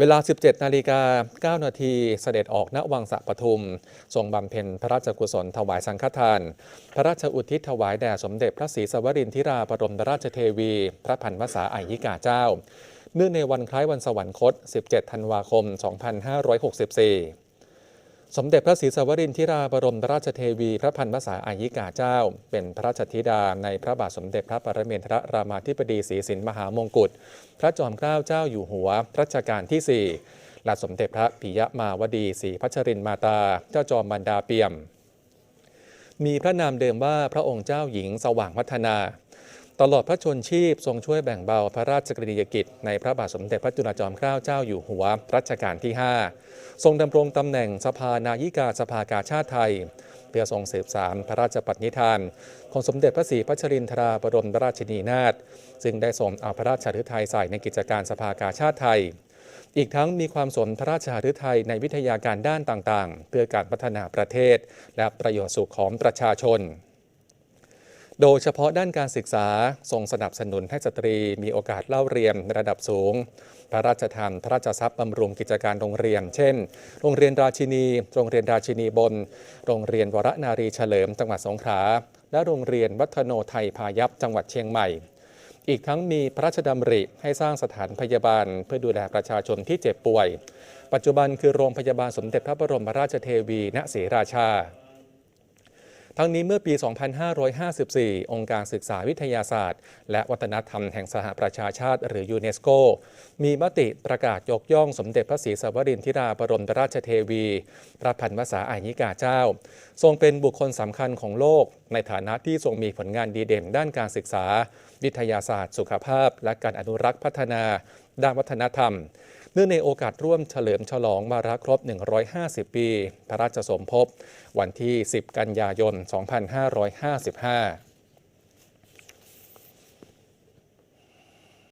เวลา 17 นาฬิกา 9 นาทีเสด็จออกณวังสะปทุม ทรงบำเพ็ญพระราชกุศลถวายสังฆทาน พระราชอุทิศถวายแด่สมเด็จพระศรีสวรินทราบรมราชเทวี พระพันวษาอายิกาเจ้า เนื่องในวันคล้ายวันสวรรคต 17 ธันวาคม 2564 สมเด็จพระศรีสวรินทิราบรมราชเทวี พระพันวษาอายิกาเจ้า เป็นพระราชธิดาในพระบาทสมเด็จพระปรเมนทรรามาธิบดีศรีสินมหามงกุฎพระจอมเกล้าเจ้าอยู่หัวรัชกาลที่ 4 และสมเด็จพระปิยมาวดีศรีพัชรินมาตา เจ้าจอมบรรดาเปี่ยม มีพระนามเดิมว่าพระองค์เจ้าหญิงสว่างพัฒนา ตลอดพระชนชีพทรงช่วยแบ่งเบาพระราชกรณียกิจ ในพระบาทสมเด็จพระจุลจอมเกล้าเจ้าอยู่หัวรัชกาลที่ 5 ทรงดำรงตำแหน่งสภานายิกาสภากาชาติไทย เพื่อทรงสืบสารพระราชปณิธาน ของสมเด็จพระศรีพัชรินทราบรมราชินีนาถซึ่งได้ทรงเอาพระราชฤทัยใส่ในกิจการสภากาชาติไทย อีกทั้งมีความสนพระราชฤทัยในวิทยาการด้านต่างๆ เพื่อการพัฒนาประเทศ และประโยชน์สุขของประชาชน โดยเฉพาะด้านการศึกษาทรงสนับสนุนให้สตรีมีโอกาสเล่าเรียนระดับสูง พระราชทานพระราชทรัพย์บำรุงกิจการโรงเรียน เช่น โรงเรียนราชินี โรงเรียนราชินีบน โรงเรียนวรนารีเฉลิมจังหวัดสงขลา และโรงเรียนวัฒโนไทยพายัพจังหวัดเชียงใหม่ อีกทั้งมีพระราชดำริให้สร้างสถานพยาบาล เพื่อดูแลประชาชนที่เจ็บป่วย ปัจจุบันคือโรงพยาบาลสมเด็จพระบรมราชเทวี ณศรีราชา ทั้งนี้เมื่อปี 2554 องค์การศึกษาวิทยาศาสตร์ และวัฒนธรรมแห่งสหประชาชาติ หรือยูเนสโก มีมติประกาศยกย่องสมเด็จพระศรีสวรินทิราบรมราชเทวี พระพันวษาอายิกาเจ้า ทรงเป็นบุคคลสำคัญของโลก ในฐานะที่ทรงมีผลงานดีเด่นด้านการศึกษา วิทยาศาสตร์ สุขภาพ และการอนุรักษ์พัฒนา ด้านวัฒนธรรม เนื่องในโอกาสร่วมเฉลิมฉลองวาระครบ 150 ปี พระราชสมภพ วันที่ 10 กันยายน 2555